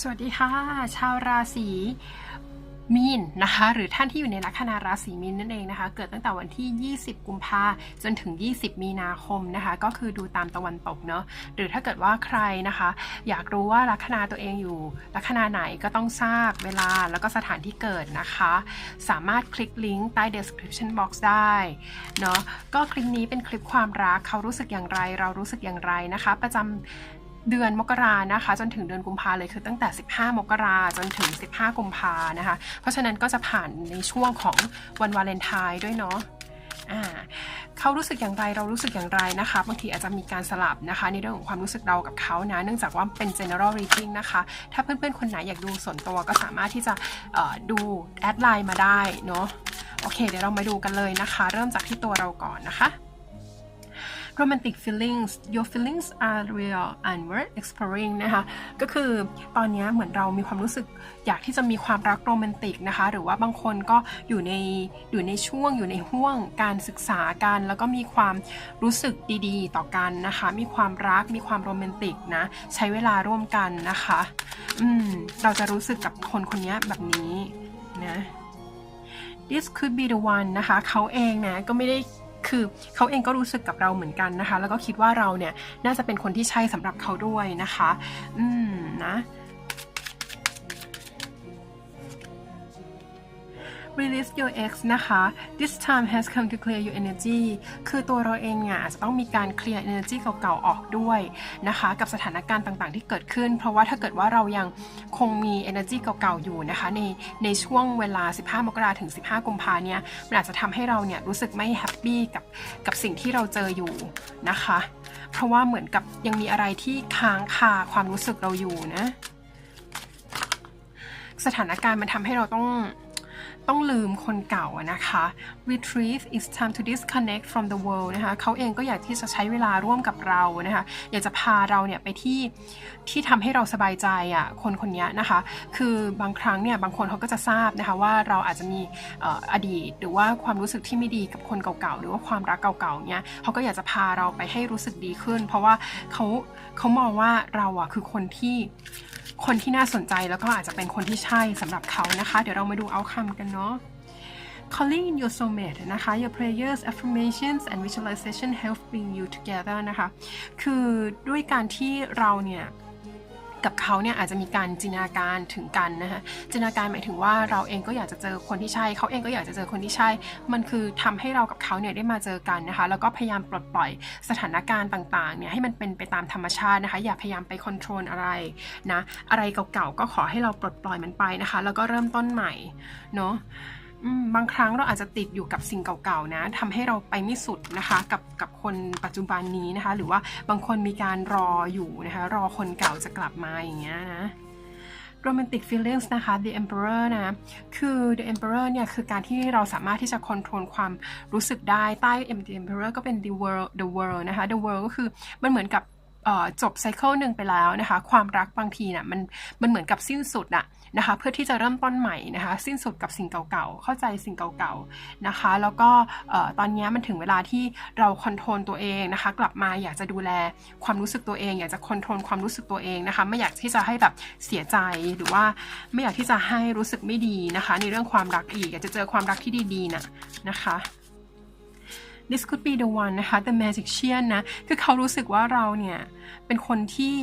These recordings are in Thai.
สวัสดีค่ะ ชาวราศีมีนนะคะ หรือท่านที่อยู่ในลัคนาราศีมีนนั่นเองนะคะ เกิดตั้งแต่วันที่ 20 กุมภาจนถึง 20 มีนาคมนะคะ ก็คือดูตามตะวันตกเนาะหรือถ้าเกิดว่าใครนะคะ อยากรู้ว่าลัคนาตัวเองอยู่ลัคนาไหนก็ต้องทราบเวลาแล้วก็สถานที่เกิดนะคะ สามารถคลิกลิงก์ใต้ description box ได้เนาะก็คลิปนี้เป็นคลิปความรักเขารู้สึกอย่างไร เรารู้สึกอย่างไรนะคะ ประจำ เดือนมกรานะคะ จนถึงเดือนกุมภาเลยคือตั้งแต่ 15 มกราจนถึง 15 กุมภานะคะ เพราะฉะนั้นก็จะผ่านในช่วงของวันวาเลนไทน์ด้วยเนาะเขารู้สึกอย่างไรเรารู้สึกอย่างไรนะคะบางทีอาจจะมีการสลับนะคะ ในเรื่องของความรู้สึกเรากับเขานะ เนื่องจากว่าเป็น general reading นะคะ ถ้าเพื่อนๆ คนไหนอยากดูส่วนตัวก็สามารถที่จะดูแอดไลน์มาได้เนาะโอเค เดี๋ยวเรามาดูกันเลยนะคะ เริ่มจากที่ตัวเราก่อนนะคะ romantic feelings your feelings are real and worth exploring นะคะก็คือตอนนี้เหมือนเรามีความรู้สึกอยากที่จะมีความรักโรแมนติกนะคะ หรือว่าบางคนก็อยู่ในอยู่ในช่วงอยู่ในห่วงการศึกษากัน แล้วก็มีความรู้สึกดีๆ ต่อกันนะคะ มีความรักมีความโรแมนติกนะ ใช้เวลาร่วมกันนะคะอืมเราจะรู้สึกกับคนคนนี้แบบนี้นะ this could be the one นะคะ เขาเองนะก็ไม่ได้ คือเขาเองก็รู้สึกกับเราเหมือนกันนะคะ แล้วก็คิดว่าเราเนี่ยน่าจะเป็นคนที่ใช่สำหรับเขาด้วยนะคะ อืมนะ release your ex นะคะ this time has come to clear your energy คือตัวเราเองเนี่ยอาจจะต้องมีการเคลียร์ energy เก่าๆ ออกด้วยนะคะ กับสถานการณ์ต่างๆ ที่เกิดขึ้น เพราะว่าถ้าเกิดว่าเรายังคงมี energy เก่าๆ อยู่นะคะ ในในช่วงเวลา 15 มกราถึง 15 กุมภาเนี่ยมันอาจจะทำให้เราเนี่ยรู้สึกไม่แฮปปี้กับกับสิ่งที่เราเจออยู่นะคะ เพราะว่าเหมือนกับยังมีอะไรที่ค้างคาความรู้สึกเราอยู่นะ สถานการณ์มันทำให้เราต้อง ต้องลืมคนเก่านะคะ retreat is time to disconnect from the world นะคะเขาเองก็อยากที่จะใช้เวลาร่วมกับเรานะคะ อยากจะพาเราเนี่ยไปที่ที่ทำให้เราสบายใจอะคนคนนี้นะคะ คือบางครั้งเนี่ยบางคนเขาก็จะทราบนะคะว่าเราอาจจะมีออดีต หรือว่าความรู้สึกที่ไม่ดีกับคนเก่าๆ หรือว่าความรักเก่าๆเนี่ยเขาก็อยากจะพาเราไปให้รู้สึกดีขึ้น เพราะว่าเขาเขามองว่าเราอะคือคนที่คนที่น่าสนใจแล้วก็อาจจะเป็นคนที่ใช่สำหรับเขานะคะ เดี๋ยวเรามาดูเอาคำกันเนาะ calling in your soulmate นะคะ your prayers affirmations and visualization help bring you together นะคะ คือด้วยการที่เราเนี่ย กับเขาเนี่ยอาจจะมีการจินตนาการถึงกันนะคะจินตนาการหมายถึงว่าเราเองก็อยากจะเจอคนที่ใช่ เขาเองก็อยากจะเจอคนที่ใช่ มันคือทำให้เรากับเขาเนี่ยได้มาเจอกันนะคะแล้วก็พยายามปลดปล่อยสถานการณ์ต่างๆเนี่ยให้มันเป็นไปตามธรรมชาตินะคะอย่าพยายามไปคอนโทรลอะไรนะอะไรเก่าๆก็ขอให้เราปลดปล่อยมันไปนะคะ แล้วก็เริ่มต้นใหม่เนาะ บางครั้งเราอาจจะติดอยู่กับสิ่งเก่าๆนะทำให้เราไปไม่สุดนะคะกับกับคนปัจจุบันนี้นะคะ หรือว่าบางคนมีการรออยู่นะคะ รอคนเก่าจะกลับมาอย่างเงี้ยนะ romantic feelings นะคะ the emperor นะ คือ the emperor เนี่ย คือการที่เราสามารถที่จะค o n t r o l ความรู้สึกได้ ใต้ the emperor ก็เป็น the world the world นะคะ the world ก็คือ มันเหมือนกับ จบไซเคิลหนึ่งไปแล้วนะคะความรักบางทีน่ะมันมันเหมือนกับสิ้นสุดอะนะคะเพื่อที่จะเริ่มต้นใหม่นะคะสิ้นสุดกับสิ่งเก่าๆ เข้าใจสิ่งเก่าๆนะคะ แล้วก็ตอนนี้มันถึงเวลาที่เราคอนโทรลตัวเองนะคะ กลับมาอยากจะดูแลความรู้สึกตัวเอง อยากจะคอนโทรลความรู้สึกตัวเองนะคะ ไม่อยากที่จะให้แบบเสียใจหรือว่าไม่อยากที่จะให้รู้สึกไม่ดีนะคะ ในเรื่องความรักอีกอยากจะเจอความรักที่ดีๆนะนะคะ this could be the one นะคะ the magician นะ คือเขารู้สึกว่าเราเนี่ย เป็นคนที่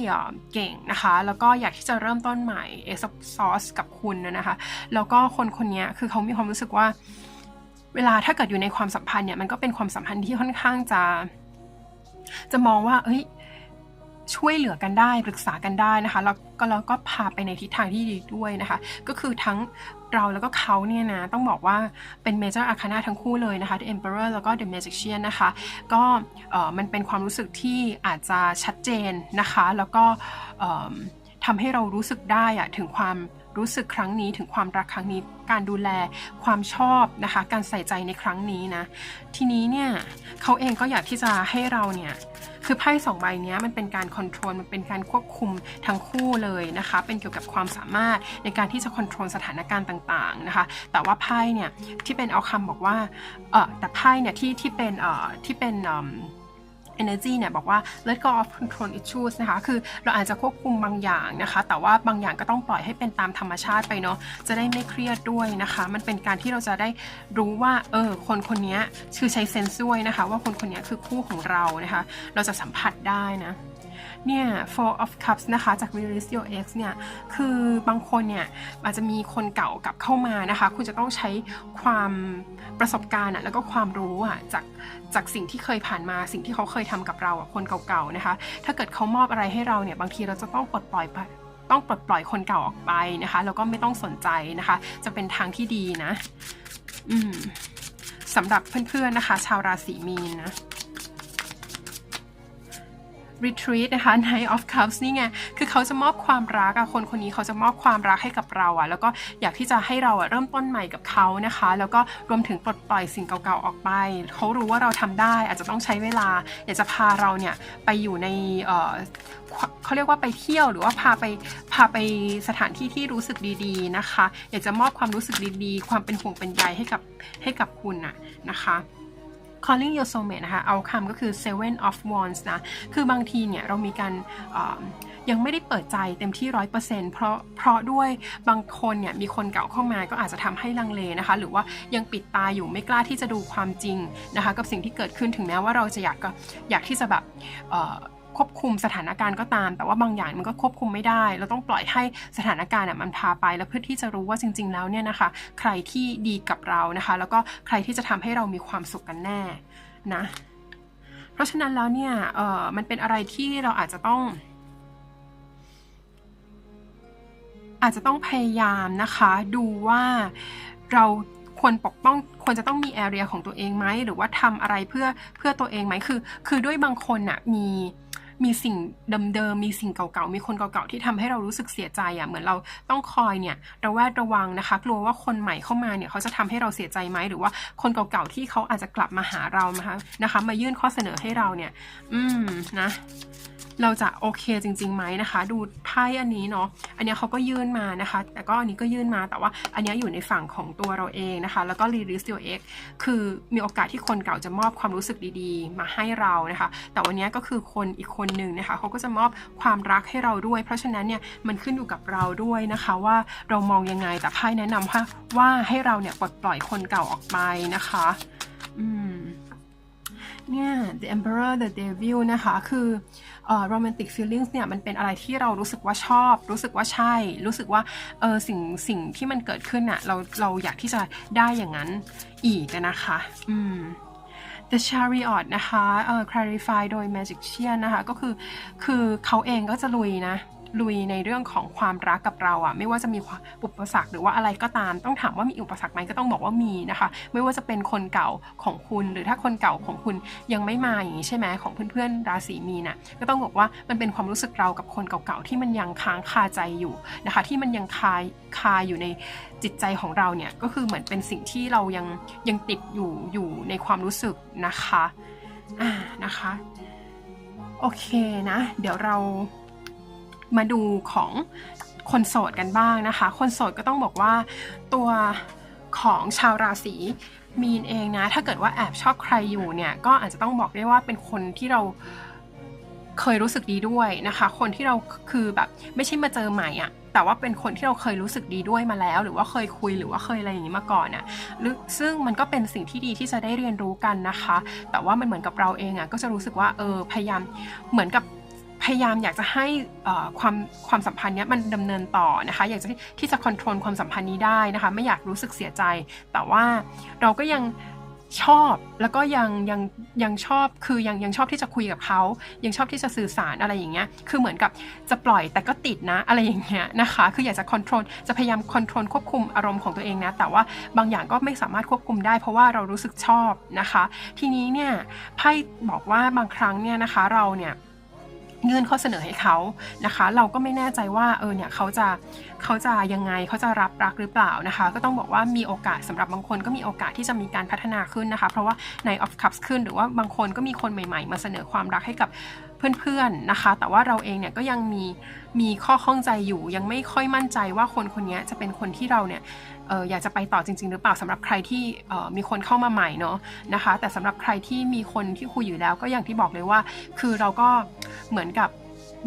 เก่งนะคะ แล้วก็อยากที่จะเริ่มต้นใหม่ a s of sauce กับคุณนะนะคะ แล้วก็คนคนนี้คือเขามีความรู้สึกว่า เวลาถ้าเกิดอยู่ในความสัมพันธ์เนี่ย มันก็เป็นความสัมพันธ์ที่ค่อนข้างจะ จะมองว่า เอ้ย ช่วยเหลือกันได้ปรึกษากันได้นะคะแล้วก็แล้วก็พาไปในทิศทางที่ดีด้วยนะคะ ก็คือทั้งเราแล้วก็เขาเนี่ยนะต้องบอกว่าเป็นเมเจอร์อาคานาทั้งคู่เลยนะคะ The Emperor แล้วก็ The Magician นะคะ ก็มันเป็นความรู้สึกที่อาจจะชัดเจนนะคะ แล้วก็ทำให้เรารู้สึกได้อะถึงความ รู้สึกครั้งนี้ถึงความรักครั้งนี้ การดูแลความชอบนะคะ การใส่ใจในครั้งนี้นะ ทีนี้เนี่ยเขาเองก็อยากที่จะให้เราเนี่ยคือไพ่สองใบเนี้ยมันเป็นการคอนโทรลมันเป็นการควบคุมทั้งคู่เลยนะคะ เป็นเกี่ยวกับความสามารถในการที่จะคอนโทรลสถานการณ์ต่างๆนะคะ แต่ว่าไพ่เนี่ยที่เป็นเอาคำบอกว่าเออแต่ไพ่เนี่ยที่ที่เป็นเออที่เป็นเอิ่ม energy เนี่ยบอกว่า let go of control issues นะคะ คือเราอาจจะควบคุมบางอย่างนะคะ แต่ว่าบางอย่างก็ต้องปล่อยให้เป็นตามธรรมชาติไปเนาะ จะได้ไม่เครียดด้วยนะคะ มันเป็นการที่เราจะได้รู้ว่า เออ คนคนนี้คือใช้เซนส์ด้วยนะคะ ว่าคนคนนี้คือคู่ของเรานะคะ เราจะสัมผัสได้นะ เนี่ย four of cups นะคะ จาก release your ex เนี่ย คือบางคนเนี่ย อาจจะมีคนเก่ากลับเข้ามานะคะ คุณจะต้องใช้ความประสบการณ์อะแล้วก็ความรู้อะจากจากสิ่งที่เคยผ่านมาสิ่งที่เขาเคยทำกับเราอะคนเก่าๆนะคะ ถ้าเกิดเขามอบอะไรให้เราเนี่ย บางทีเราจะต้องปลดปล่อยไปต้องปลดปล่อยคนเก่าออกไปนะคะ แล้วก็ไม่ต้องสนใจนะคะ จะเป็นทางที่ดีนะ อืมสำหรับเพื่อนๆนะคะ ชาวราศีมีนนะ retreat นะคะ night of Cups นี่ไง คือเขาจะมอบความรักอะคนคนนี้เขาจะมอบความรักให้กับเราอะแล้วก็อยากที่จะให้เราอะเริ่มต้นใหม่กับเขานะคะ แล้วก็รวมถึงปลดปล่อยสิ่งเก่าๆออกไป เขารู้ว่าเราทำได้ อาจจะต้องใช้เวลา อยากจะพาเราเนี่ยไปอยู่ในเอ่อเขาเรียกว่าไปเที่ยวหรือว่าพาไปพาไปสถานที่ที่รู้สึกดีๆนะคะ อยากจะมอบความรู้สึกดีๆ ความเป็นห่วงเป็นใยให้กับให้กับคุณน่ะนะคะ calling your soulmate นะคะ outcome ก็คือ seven of wands นะ คือบางทีเนี่ยเรามีการยังไม่ได้เปิดใจเต็มที่ร้อยเปอร์เซ็นต์เพราะเพราะด้วยบางคนเนี่ยมีคนเก่าเข้ามาก็อาจจะทำให้ลังเลนะคะ หรือว่ายังปิดตาอยู่ไม่กล้าที่จะดูความจริงนะคะ กับสิ่งที่เกิดขึ้นถึงแม้ว่าเราจะอยากก็อยากที่จะแบบ ควบคุมสถานการณ์ก็ตาม แต่ว่าบางอย่างมันก็ควบคุมไม่ได้ เราต้องปล่อยให้สถานการณ์มันพาไป แล้วเพื่อที่จะรู้ว่าจริง ๆ แล้วเนี่ยนะคะ ใครที่ดีกับเรานะคะ แล้วก็ใครที่จะทำให้เรามีความสุขกันแน่นะ เพราะฉะนั้นแล้วเนี่ยเออมันเป็นอะไรที่เราอาจจะต้องอาจจะต้องพยายามนะคะดูว่าเราควรปกป้องควรจะต้องมีแอเรียของตัวเองไหมหรือว่าทำอะไรเพื่อเพื่อตัวเองไหมคือ คือด้วยบางคนน่ะมี มีสิ่งเดิมๆมีสิ่งเก่าๆมีคนเก่าๆที่ทำให้เรารู้สึกเสียใจอะเหมือนเราต้องคอยเนี่ยระแวดระวังนะคะ กลัวว่าคนใหม่เข้ามาเนี่ยเขาจะทำให้เราเสียใจไหมหรือว่าคนเก่าๆที่เขาอาจจะกลับมาหาเรานะคะนะคะ มายื่นข้อเสนอให้เราเนี่ย อืมนะเราจะโอเคจริงๆไหมนะคะ ดูไพ่อันนี้เนาะอันนี้เขาก็ยื่นมานะคะ แต่ก็อันนี้ก็ยื่นมาแต่ว่า อันนี้อยู่ในฝั่งของตัวเราเองนะคะ แล้วก็ release your ex คือมีโอกาสที่คนเก่าจะมอบความรู้สึกดีๆ มาให้เรานะคะ แต่วันนี้ก็คือคนอีกคนหนึ่งนะคะเขาก็จะมอบความรักให้เราด้วย เพราะฉะนั้นเนี่ยมันขึ้นอยู่กับเราด้วยนะคะว่าเรามองยังไงแต่ไพ่แนะนำว่าว่าให้เราเนี่ยปลดปล่อยคนเก่าออกไปนะคะอืมเนี่ย the emperor the devil นะคะ คือ romantic feelings เนี่ย มันเป็นอะไรที่เรารู้สึกว่าชอบ รู้สึกว่าใช่ รู้สึกว่า เออ สิ่ง สิ่งที่มันเกิดขึ้นอะเรา เราอยากที่จะได้อย่างนั้นอีกนะคะ อืม The Chariot นะคะเอ่อ clarify โดย Magician นะคะ ก็คือ คือเขาเองก็จะลุยนะ ลุยในเรื่องของความรักกับเราอะไม่ว่าจะมีอุปสรรคหรือว่าอะไรก็ตาม ต้องถามว่ามีอุปสรรคไหมก็ต้องบอกว่ามีนะคะ ไม่ว่าจะเป็นคนเก่าของคุณ หรือถ้าคนเก่าของคุณยังไม่มาอย่างนี้ใช่ไหมของเพื่อนๆราศีมีนะ่ะก็ต้องบอกว่ามันเป็นความรู้สึกเรากับคนเก่าๆที่มันยังค้างคาใจอยู่นะคะ ที่มันยังคาคาอยู่ในจิตใจของเราเนี่ยก็คือเหมือนเป็นสิ่งที่เรายังยังติดอยู่อยู่ในความรู้สึกนะคะอ่านะคะ โอเคนะ เดี๋ยวเรา มาดูของคนโสดกันบ้างนะคะ คนโสดก็ต้องบอกว่าตัวของชาวราศีมีนเองนะ ถ้าเกิดว่าแอบชอบใครอยู่เนี่ยก็อาจจะต้องบอกได้ว่าเป็นคนที่เราเคยรู้สึกดีด้วยนะคะ คนที่เราคือแบบไม่ใช่มาเจอใหม่อะแต่ว่าเป็นคนที่เราเคยรู้สึกดีด้วยมาแล้ว หรือว่าเคยคุยหรือว่าเคยอะไรอย่างนี้มาก่อนน่ะซึ่งมันก็เป็นสิ่งที่ดีที่จะได้เรียนรู้กันนะคะ แต่ว่ามันเหมือนกับเราเองอะก็จะรู้สึกว่าเออพยายามเหมือนกับ พยายามอยากจะให้ความความสัมพันธ์นี้มันดำเนินต่อนะคะ อยากจะที่จะควบคุมความสัมพันธ์นี้ได้นะคะ ไม่อยากรู้สึกเสียใจ แต่ว่าเราก็ยังชอบแล้วก็ยังยังยังชอบคือยังยังชอบที่จะคุยกับเขา ยังชอบที่จะสื่อสารอะไรอย่างเงี้ยคือเหมือนกับจะปล่อยแต่ก็ติดนะอะไรอย่างเงี้ยนะคะ คืออยากจะควบคุมจะพยายามควบคุมควบคุมอารมณ์ของตัวเองนะ แต่ว่าบางอย่างก็ไม่สามารถควบคุมได้ เพราะว่าเรารู้สึกชอบนะคะ ทีนี้เนี่ยไพ่บอกว่าบางครั้งเนี่ยนะคะเราเนี่ย เงื่อนข้อเสนอให้เขานะคะ เราก็ไม่แน่ใจว่าเออเนี่ยเขาจะเขาจะยังไงเขาจะรับรักหรือเปล่านะคะ ก็ต้องบอกว่ามีโอกาสสำหรับบางคนก็มีโอกาสที่จะมีการพัฒนาขึ้นนะคะ เพราะว่าในออฟคัพขึ้นหรือว่าบางคนก็มีคนใหม่ ๆ มาเสนอความรักให้กับ เพื่อนๆนะคะ แต่ว่าเราเองเนี่ยก็ยังมีมีข้อข้องใจอยู่ ยังไม่ค่อยมั่นใจว่าคนคนนี้จะเป็นคนที่เราเนี่ยอออยากจะไปต่อจริง ๆ หรือเปล่าสำหรับใครที่มีคนเข้ามาใหม่เนาะนะคะ แต่สำหรับใครที่มีคนที่คุยอยู่แล้วก็อย่างที่บอกเลยว่า คือเราก็เหมือนกับ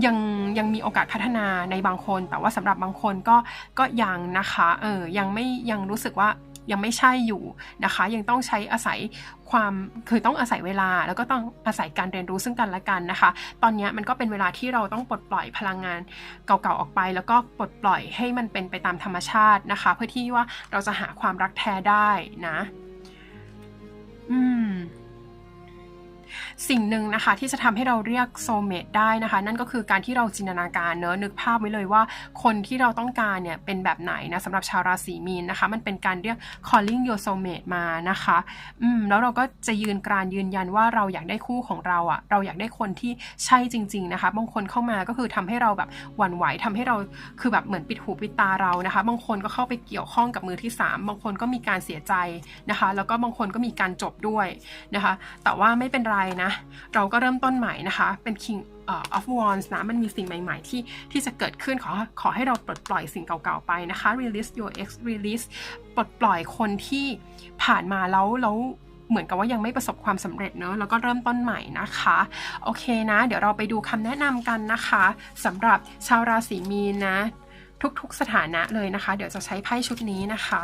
ยังยังมีโอกาสพัฒนาในบางคน แต่ว่าสำหรับบางคนก็ก็ยังนะคะเออยังไม่ยังรู้สึกว่า ยังไม่ใช่อยู่นะคะ ยังต้องใช้อาศัยความคือต้องอาศัยเวลา แล้วก็ต้องอาศัยการเรียนรู้ซึ่งกันและกันนะคะ ตอนนี้มันก็เป็นเวลาที่เราต้องปลดปล่อยพลังงานเก่าๆออกไป แล้วก็ปลดปล่อยให้มันเป็นไปตามธรรมชาตินะคะ เพื่อที่ว่าเราจะหาความรักแท้ได้นะ อืม สิ่งหนึ่งนะคะที่จะทำให้เราเรียกโซเมตได้นะคะ นั่นก็คือการที่เราจินตนาการเนอะนึกภาพไว้เลยว่า คนที่เราต้องการเนี่ยเป็นแบบไหนนะสำหรับชาวราศีมีนนะคะ มันเป็นการเรียก calling your soulmate มานะคะอืมแล้วเราก็จะยืนกรานยืนยันว่าเราอยากได้คู่ของเราอะเราอยากได้คนที่ใช่จริง ๆนะคะ บางคนเข้ามาก็คือทำให้เราแบบหวั่นไหวทำให้เราคือแบบเหมือนปิดหูปิดตาเรานะคะ บางคนก็เข้าไปเกี่ยวข้องกับมือที่ 3 บางคนก็มีการเสียใจนะคะ แล้วก็บางคนก็มีการจบด้วยนะคะ แต่ว่าไม่เป็นไรนะเราก็เริ่มต้นใหม่นะคะ เป็น King of Wands นะ มันมีสิ่งใหม่ๆ ที่ที่จะเกิดขึ้นขอขอให้เราปลดปล่อยสิ่งเก่าๆไปนะคะ release your ex release ปลดปล่อยคนที่ผ่านมาแล้วแล้วเหมือนกับว่ายังไม่ประสบความสำเร็จเนอะแล้วก็เริ่มต้นใหม่นะคะ โอเคนะ เดี๋ยวเราไปดูคำแนะนำกันนะคะสำหรับชาวราศีมีนนะ ทุกๆสถานะเลยนะคะ เดี๋ยวจะใช้ไพ่ชุดนี้นะคะ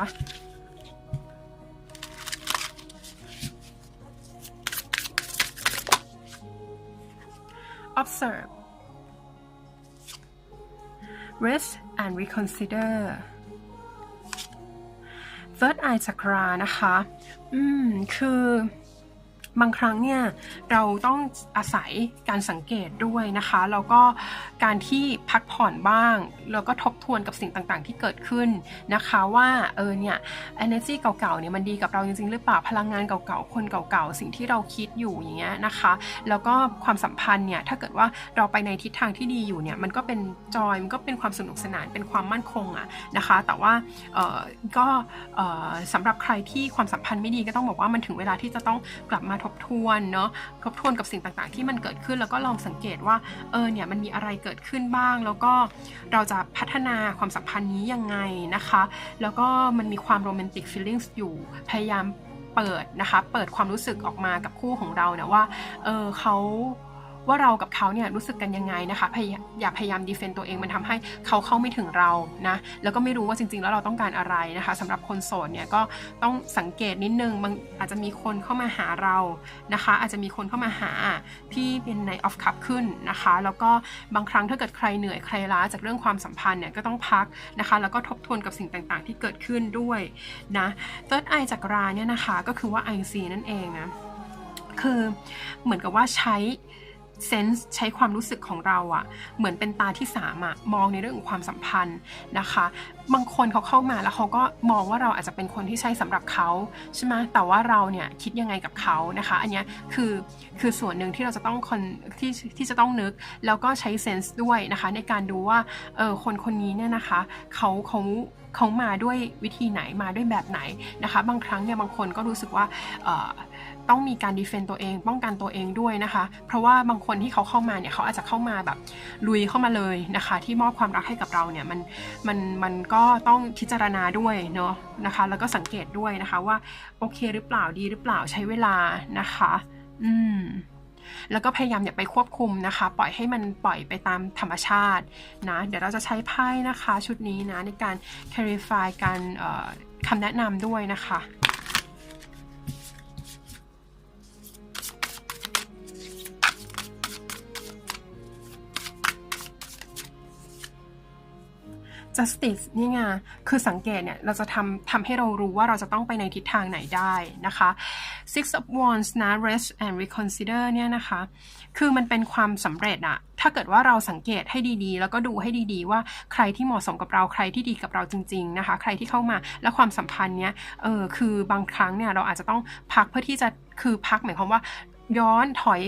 observe rest and reconsider third eye chakra นะคะ อืม คือบางครั้งเนี่ย เราต้องอาศัยการสังเกตด้วยนะคะ แล้วก็ การที่พักผ่อนบ้าง แล้วก็ทบทวนกับสิ่งต่างๆ ที่เกิดขึ้นนะคะว่าเออเนี่ย energy เก่าๆเนี่ยมันดีกับเราจริงๆ หรือเปล่าพลังงานเก่าๆ คนเก่าๆ สิ่งที่เราคิดอยู่อย่างเงี้ยนะคะ แล้วก็ความสัมพันธ์เนี่ยถ้าเกิดว่าเราไปในทิศทางที่ดีอยู่เนี่ยมันก็เป็นจอยมันก็เป็นความสนุกสนานเป็นความมั่นคงอะนะคะ แต่ว่าเออก็เออสำหรับใครที่ความสัมพันธ์ไม่ดีก็ต้องบอกว่ามันถึงเวลาที่จะต้องกลับมาทบทวนเนาะทบทวนกับสิ่งต่างๆ ที่มันเกิดขึ้นแล้วก็ลองสังเกตว่าเออเนี่ยมันมีอะไรเกิดิดขึ้นบ้าง แล้วก็เราจะพัฒนาความสัมพันธ์นี้ยังไงนะคะ แล้วก็มันมีความโรแมนติกฟีลลิ่งอยู่พยายามเปิดนะคะ เปิดความรู้สึกออกมากับคู่ของเราเนี่ยว่าเออเขา ว่าเรากับเขาเนี่ยรู้สึกกันยังไงนะคะพยายามอย่าพยายามดีเฟนต์ตัวเองมันทำให้เขาเข้าไม่ถึงเรานะแล้วก็ไม่รู้ว่าจริง ๆ แล้วเราต้องการอะไรนะคะสำหรับคนโสดเนี่ยก็ต้องสังเกตนิดนึงบางอาจจะมีคนเข้ามาหาเรานะคะ อาจจะมีคนเข้ามาหาที่เป็นในออฟคัพขึ้นนะคะ แล้วก็บางครั้งถ้าเกิดใครเหนื่อยใครล้าจากเรื่องความสัมพันธ์เนี่ยก็ต้องพักนะคะ แล้วก็ทบทวนกับสิ่งต่างๆ ที่เกิดขึ้นด้วยนะ Third Eye จากราเนี่ยนะคะก็คือว่า IC นั่นเองนะคือเหมือนกับว่าใช้ เซนส์ใช้ความรู้สึกของเราอะเหมือนเป็นตาที่สามอะมองในเรื่องของความสัมพันธ์นะคะ บางคนเขาเข้ามาแล้วเขาก็มองว่าเราอาจจะเป็นคนที่ใช่สำหรับเขาใช่ไหมแต่ว่าเราเนี่ยคิดยังไงกับเขานะคะ อันนี้คือคือส่วนหนึ่งที่เราจะต้องคนที่ที่จะต้องนึกแล้วก็ใช้เซนส์ด้วยนะคะ ในการดูว่าเออคนคนนี้เนี่ยนะคะเขาเขาเขามาด้วยวิธีไหนมาด้วยแบบไหนนะคะ บางครั้งเนี่ยบางคนก็รู้สึกว่า ต้องมีการดีเฟนต์ตัวเอง ป้องกันตัวเองด้วยนะคะ เพราะว่าบางคนที่เขาเข้ามาเนี่ยเขาอาจจะเข้ามาแบบลุยเข้ามาเลยนะคะ ที่มอบความรักให้กับเราเนี่ยมันมันมันก็ต้องพิจารณาด้วยเนาะนะคะ แล้วก็สังเกตด้วยนะคะว่าโอเคหรือเปล่าดีหรือเปล่าใช้เวลานะคะ อืมแล้วก็พยายามอย่าไปควบคุมนะคะ ปล่อยให้มันปล่อยไปตามธรรมชาตินะ เดี๋ยวเราจะใช้ไพ่นะคะ ชุดนี้นะในการ clarify การคำแนะนำด้วยนะคะ justice นี่ไง คือสังเกตเนี่ย เราจะทำทำให้เรารู้ว่าเราจะต้องไปในทิศทางไหนได้นะคะ six of wands นะ rest and reconsider เนี่ยนะคะ คือมันเป็นความสำเร็จอะถ้าเกิดว่าเราสังเกตให้ดีๆ แล้วก็ดูให้ดีๆ ว่าใครที่เหมาะสมกับเราใครที่ดีกับเราจริง ๆ นะคะ ใครที่เข้ามาแล้วความสัมพันธ์เนี้ย เออ คือบางครั้งเนี่ยเราอาจจะต้องพักเพื่อที่จะ คือพักหมายความว่าย้อนถอย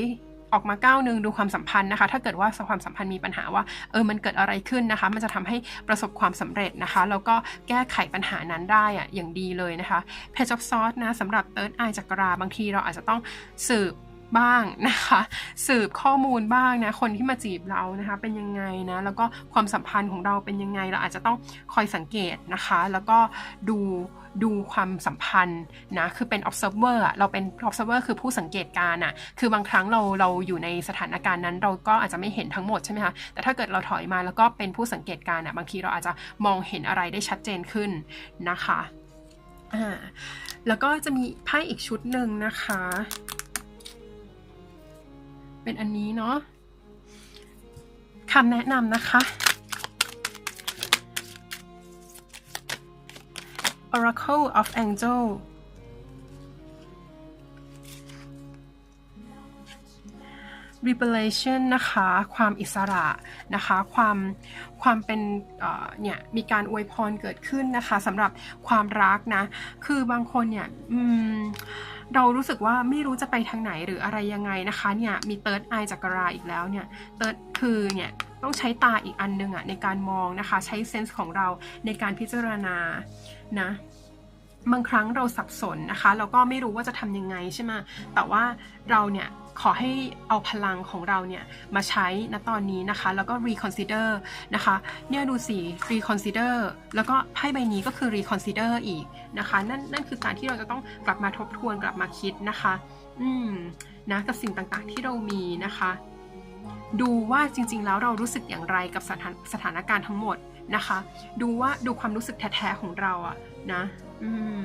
ออกมาก้าวหนึ่งดูความสัมพันธ์นะคะ ถ้าเกิดว่าความสัมพันธ์มีปัญหาว่าเออมันเกิดอะไรขึ้นนะคะ มันจะทำให้ประสบความสำเร็จนะคะ แล้วก็แก้ไขปัญหานั้นได้อะอย่างดีเลยนะคะเพจ of s o r t นะสำหรับ Third Eye จักราบางทีเราอาจจะต้องสืบ บ้างนะคะ สืบข้อมูลบ้างนะคนที่มาจีบเรานะคะ เป็นยังไงนะแล้วก็ความสัมพันธ์ของเราเป็นยังไง เราอาจจะต้องคอยสังเกตนะคะ แล้วก็ดูดูความสัมพันธ์นะคือเป็น observer อะเราเป็น observer คือผู้สังเกตการณ์อะคือบางครั้งเราเราอยู่ในสถานการณ์นั้น เราก็อาจจะไม่เห็นทั้งหมดใช่ไหมคะแต่ถ้าเกิดเราถอยมาแล้วก็เป็นผู้สังเกตการณ์อะบางทีเราอาจจะมองเห็นอะไรได้ชัดเจนขึ้นนะคะอ่าแล้วก็จะมีไพ่อีกชุดหนึ่งนะคะ เป็นอันนี้เนาะคำแนะนำนะคะ Oracle of Angel Revelation นะคะความอิสระนะคะความความเป็นเอ่อเนี่ยมีการอวยพรเกิดขึ้นนะคะสำหรับความรักนะ คือบางคนเนี่ยอืม เรารู้สึกว่าไม่รู้จะไปทางไหนหรืออะไรยังไงนะคะเนี่ยมีเติร์ดไอจักราอีกแล้วเนี่ยเติร์ดคือเนี่ยต้องใช้ตาอีกอันหนึงอะในการมองนะคะ ใช้เซนส์ของเราในการพิจารณานะบางครั้งเราสับสนนะคะ เราก็ไม่รู้ว่าจะทำยังไงใช่ไหมแต่ว่าเราเนี่ย ขอให้เอาพลังของเราเนี่ยมาใช้ณตอนนี้นะคะ แล้วก็ reconsider นะคะ เนี่ยดูสิ reconsider แล้วก็ไพ่ใบนี้ก็คือ reconsider อีกนะคะ นั่นนั่นคือการที่เราจะต้องกลับมาทบทวนกลับมาคิดนะคะ อืมนะกับสิ่งต่างๆที่เรามีนะคะ ดูว่าจริงๆแล้วเรารู้สึกอย่างไรกับสถานสถานการณ์ทั้งหมดนะคะ ดูว่าดูความรู้สึกแท้ๆของเราอะนะ อืม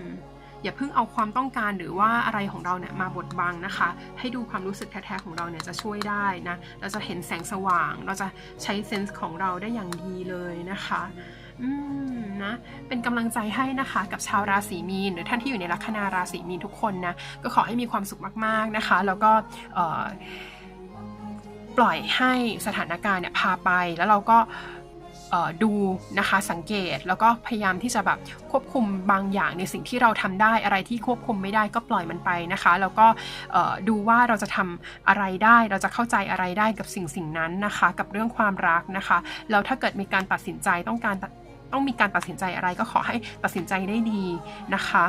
อย่าเพิ่งเอาความต้องการหรือว่าอะไรของเราเนี่ยมาบดบังนะคะ ให้ดูความรู้สึกแท้ๆของเราเนี่ยจะช่วยได้นะ เราจะเห็นแสงสว่าง เราจะใช้เซนส์ของเราได้อย่างดีเลยนะคะอืมนะเป็นกำลังใจให้นะคะกับชาวราศีมีน หรือท่านที่อยู่ในลัคนาราศีมีนทุกคนนะก็ขอให้มีความสุขมากๆนะคะ แล้วก็ปล่อยให้สถานการณ์เนี่ยพาไปแล้วเราก็ ดูนะคะสังเกตแล้วก็พยายามที่จะแบบควบคุมบางอย่างในสิ่งที่เราทำได้อะไรที่ควบคุมไม่ได้ก็ปล่อยมันไปนะคะ แล้วก็ดูว่าเราจะทำอะไรได้ เราจะเข้าใจอะไรได้กับสิ่งสิ่งนั้นนะคะ กับเรื่องความรักนะคะแล้วถ้าเกิดมีการตัดสินใจต้องการต้องมีการตัดสินใจอะไรก็ขอให้ตัดสินใจได้ดีนะคะ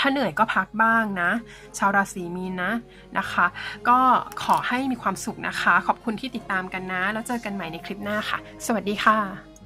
ถ้าเหนื่อยก็พักบ้างนะ ชาวราศีมีนนะนะคะ ก็ขอให้มีความสุขนะคะ ขอบคุณที่ติดตามกันนะ แล้วเจอกันใหม่ในคลิปหน้าค่ะ สวัสดีค่ะ